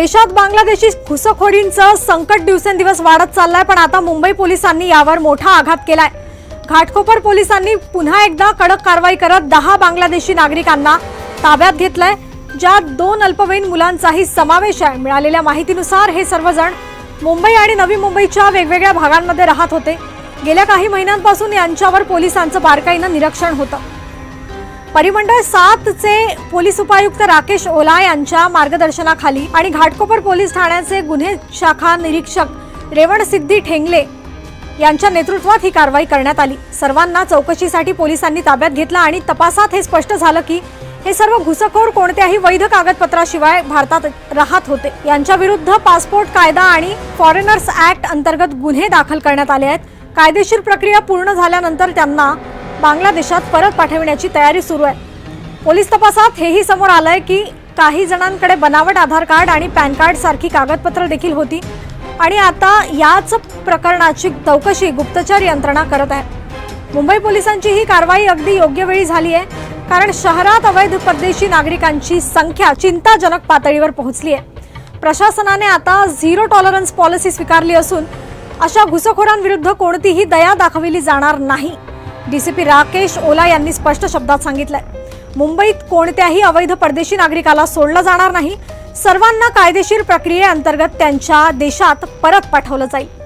देशात बांगलादेशी घुसखोरींचं संकट दिवसेंदिवस वाढत चाललंय पण आता मुंबई पोलिसांनी यावर मोठा आघात केलाय. घाटकोपर पोलिसांनी पुन्हा एकदा कडक कारवाई करत दहा बांगलादेशी नागरिकांना ताब्यात घेतलंय ज्यात दोन अल्पवयीन मुलांचाही समावेश आहे. मिळालेल्या माहितीनुसार हे सर्वजण मुंबई आणि नवी मुंबईच्या वेगवेगळ्या भागांमध्ये राहत होते. गेल्या काही महिन्यांपासून यांच्यावर पोलिसांचं बारकाईनं निरीक्षण होतं. परिमंडळ सातचे पोलीस उपायुक्त राकेश ओला यांच्या मार्गदर्शनाखाली आणि घाटकोपर पोलीस ठाण्याचे गुन्हे शाखा निरीक्षक रेवण सिद्धी ठेंगले यांच्या नेतृत्वात ही कारवाई करण्यात आली. सर्वांना चौकशीसाठी पोलिसांनी ताब्यात घेतलं आणि तपासात हे स्पष्ट झालं की हे सर्व घुसखोर कोणत्याही वैध कागदपत्राशिवाय भारतात राहत होते. यांच्या विरुद्ध पासपोर्ट कायदा आणि फॉरेनर्स ऍक्ट अंतर्गत गुन्हे दाखल करण्यात आले आहेत. कायदेशीर प्रक्रिया पूर्ण झाल्यानंतर त्यांना बांगलादेशात परत पाठविण्याची तयारी सुरू आहे. पोलीस तपासात हेही समोर आलंय की काही जणांकडे बनावट आधार कार्ड आणि पॅन कार्ड सारखी कागदपत्र देखील होती. आणि आता याच प्रकरणाची चौकशी गुप्तचर यंत्रणा करत आहे. मुंबई पोलिसांची ही कारवाई अगदी योग्य वेळी झाली आहे कारण शहरात अवैध परदेशी नागरिकांची संख्या चिंताजनक पातळीवर पोहोचली आहे. प्रशासनाने आता झिरो टॉलरन्स पॉलिसी स्वीकारली असून अशा घुसखोरांविरुद्ध कोणतीही दया दाखविली जाणार नाही. डीसीपी राकेश ओला यांनी स्पष्ट शब्दात सांगितलंय. मुंबईत कोणत्याही अवैध परदेशी नागरिकाला सोडलं जाणार नाही. सर्वांना कायदेशीर प्रक्रियेअंतर्गत त्यांच्या देशात परत पाठवलं जाईल.